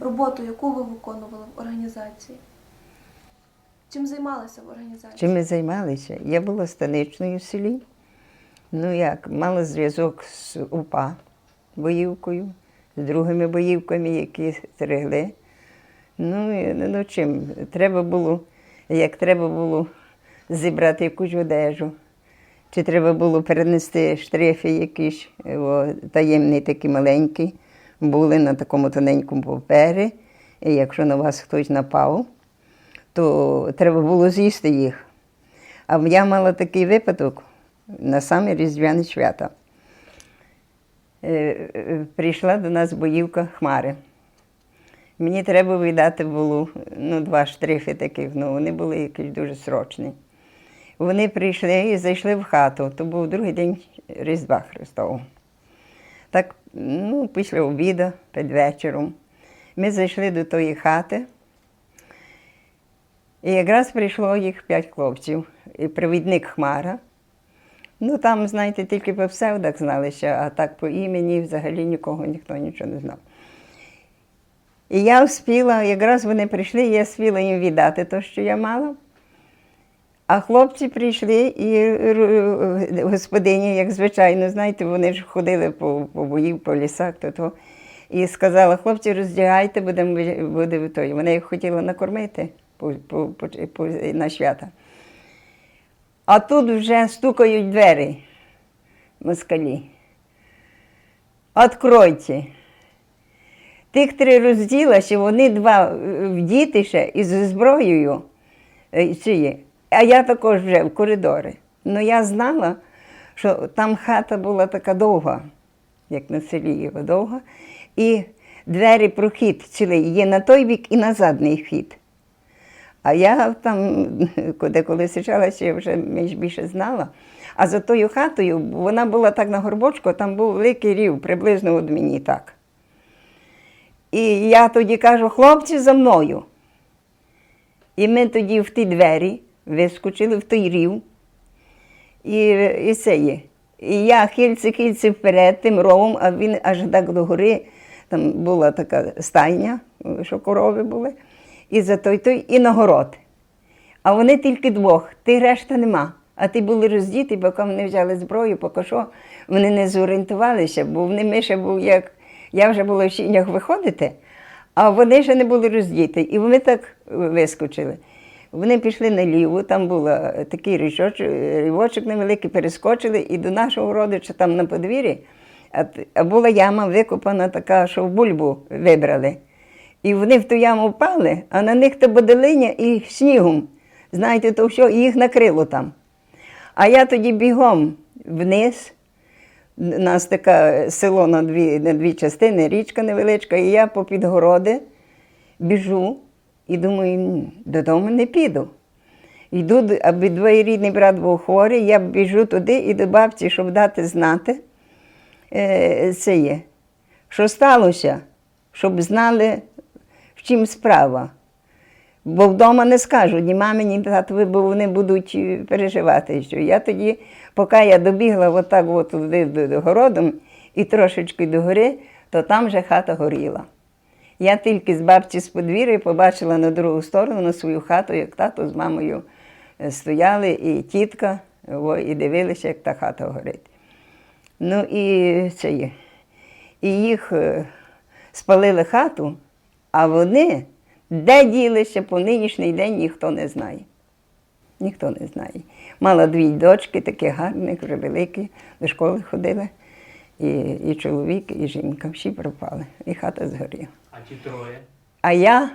роботу, яку ви виконували в організації? Чим займалися в організації? Чим ми займалися? Я була станичною в селі. Ну як, мала зв'язок з УПА боївкою, з другими боївками, які стерегли. Ну, ну чим? Треба було, як треба було зібрати якусь одежу, чи треба було перенести штрифи якісь, о, таємні такі маленькі, були на такому тоненькому папері. І якщо на вас хтось напав, то треба було з'їсти їх. А я мала такий випадок на саме Різдвяне свята. Е, е, Прийшла до нас боївка Хмари. Мені треба видати було ну, два штрихи таких, ну вони були якісь дуже срочні. Вони прийшли і зайшли в хату. То був другий день Різдва Христового. Так, ну, після обіду, під вечором, ми зайшли до тої хати. І якраз прийшло їх п'ять хлопців, і провідник Хмара. Ну там, знаєте, тільки по псевдах зналися, а так по імені взагалі нікого ніхто нічого не знав. І я вспіла, якраз вони прийшли, я вспіла їм віддати те, що я мала. А хлопці прийшли і господині, як звичайно, знаєте, вони ж ходили по, по боїв, по лісах, то, то. І сказала, хлопці, роздягайте, будемо буде той. Вона їх хотіла накормити по, по, по, по, на свята. А тут вже стукають двері москалі. Откройте. Тих три розділа, що вони два е, діти ще із зброєю. е, цієї. А я також вже в коридорі. Ну я знала, що там хата була така довга, як на селі його довга, і двері прохід цілий є на той бік і на задній вхід. А я там, куди коли сичалася, я вже менш більше знала. А за тою хатою вона була так на горбочку, там був великий рів, приблизно от мені так. І я тоді кажу, хлопці за мною. І ми тоді в ті двері вискочили в той рів. І, і це є. І я хильці-хильці вперед тим ровом, а він аж так до гори. Там була така стайня, що корови були, і за той той, і на город. А вони тільки двох, ти решта нема. А ті були роздіти, поки вони взяли зброю, поки що вони не зорієнтувалися, бо вони ми ще був як. Я вже була в сінях виходити, а вони ще не були роздіти. І вони так вискочили. Вони пішли наліво, там був такий річочок, рівочок невеликий, перескочили, і до нашого родича там на подвір'ї, а, була яма викопана така, що в бульбу вибрали. І вони в ту яму впали, а на них то боделиня і снігом. Знаєте, то все, і їх накрило там. А я тоді бігом вниз. У нас таке село на дві, на дві частини, річка невеличка, і я по підгороди біжу і думаю, додому не піду. Йду, аби двоєрідний брат був хворий, я біжу туди і до бабці, щоб дати знати, е, це є, що сталося, щоб знали, в чим справа. Бо вдома не скажу ні мамі, ні татові, бо вони будуть е, переживати. Що я тоді, поки я добігла отак от туди до, до городом і трошечки до гори, то там вже хата горіла. Я тільки з бабці з подвір'я побачила на другу сторону на свою хату, як тато з мамою е, стояли, і тітка, о, і дивилися, як та хата горить. Ну і це є. І їх е, спалили хату, а вони де ділися по нинішній день, ніхто не знає. Ніхто не знає. Мала дві дочки, такі гарні, вже великі, до школи ходили. І, і чоловік, і жінка всі пропали, і хата згоріла. А ті троє? А я,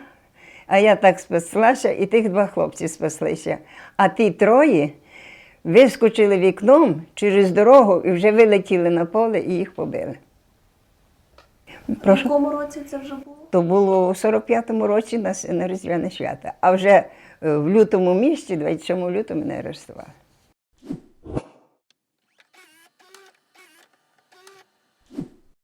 а я так спаслася, і тих два хлопці спаслися. А ті троє вискочили вікном через дорогу і вже вилетіли на поле і їх побили. В якому році це вже було? То було у 45-му році на, на Різдвяне свято. А вже е, в лютому місяці, 27 лютого, мене арештували.